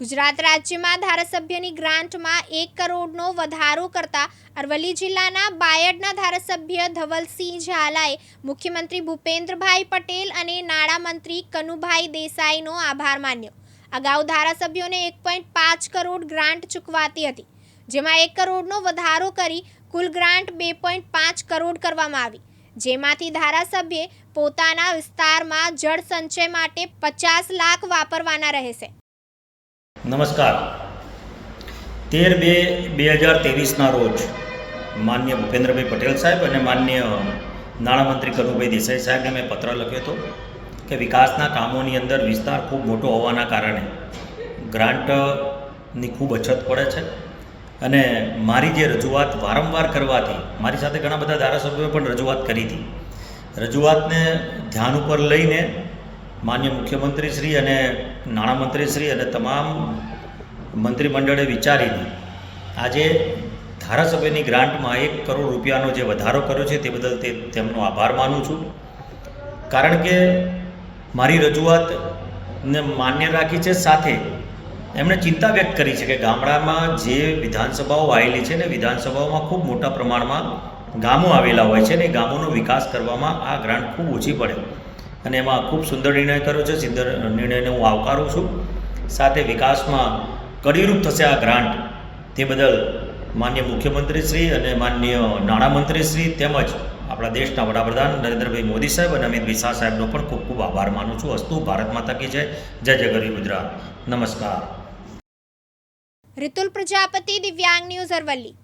ગુજરાત રાજ્યમાં ધારાસભ્યની ગ્રાન્ટમાં એક કરોડનો વધારો કરતા અરવલ્લી જિલ્લાના બાયડના ધારાસભ્ય ધવલસિંહ ઝાલાએ મુખ્યમંત્રી ભૂપેન્દ્રભાઈ પટેલ અને નાણામંત્રી કનુભાઈ દેસાઈનો આભાર માન્યો. અગાઉ ધારાસભ્યોને એક પોઈન્ટ પાંચ કરોડ ગ્રાન્ટ ચૂકવાતી હતી, જેમાં એક કરોડનો વધારો કરી કુલ ગ્રાન્ટ બે પોઈન્ટ પાંચ કરોડ કરવામાં આવી. જેમાંથી ધારાસભ્યે પોતાના વિસ્તારમાં જળ સંચય માટે પચાસ લાખ વાપરવાના રહેશે. નમસ્કાર. તેર બે બે હજાર ત્રેવીસના રોજ માન્ય ભૂપેન્દ્રભાઈ પટેલ સાહેબ અને માન્ય નાણામંત્રી કનુભાઈ દેસાઈ સાહેબને મેં પત્ર લખ્યો હતો કે વિકાસના કામોની અંદર વિસ્તાર ખૂબ મોટો હોવાના કારણે ગ્રાન્ટની ખૂબ અછત પડે છે અને મારી જે રજૂઆત વારંવાર કરવાથી, મારી સાથે ઘણા બધા ધારાસભ્યોએ પણ રજૂઆત કરી હતી. રજૂઆતને ધ્યાન ઉપર લઈને માન્ય મુખ્યમંત્રીશ્રી અને નાણામંત્રીશ્રી અને તમામ મંત્રીમંડળે વિચારીને આજે ધારાસભ્યની ગ્રાન્ટમાં એક કરોડ રૂપિયાનો જે વધારો કર્યો છે તે બદલ તે તેમનો આભાર માનું છું. કારણ કે મારી રજૂઆતને માન્ય રાખી છે, સાથે એમણે ચિંતા વ્યક્ત કરી છે કે ગામડામાં જે વિધાનસભાઓ આવેલી છે ને વિધાનસભાઓમાં ખૂબ મોટા પ્રમાણમાં ગામો આવેલા હોય છે ને ગામોનો વિકાસ કરવામાં આ ગ્રાન્ટ ખૂબ ઓછી પડે. અને એમાં ખૂબ સુંદર નિર્ણય કર્યો છે, સુંદર નિર્ણયને હું આવકારું છું. સાથે વિકાસમાં કડીરૂપ થશે આ ગ્રાન્ટ. તે બદલ માન્ય મુખ્યમંત્રીશ્રી અને માન્ય નાણામંત્રીશ્રી તેમજ આપણા દેશના વડાપ્રધાન નરેન્દ્રભાઈ મોદી સાહેબ અને અમિતભાઈ શાહ સાહેબનો પણ ખૂબ ખૂબ આભાર માનું છું. અસ્તુ, ભારત માતા કી જય. જય જય ગરવી ગુજરાત. નમસ્કાર. રિતુલ પ્રજાપતિ દિવ્યાંગ ન્યૂઝ અરવલ્લી.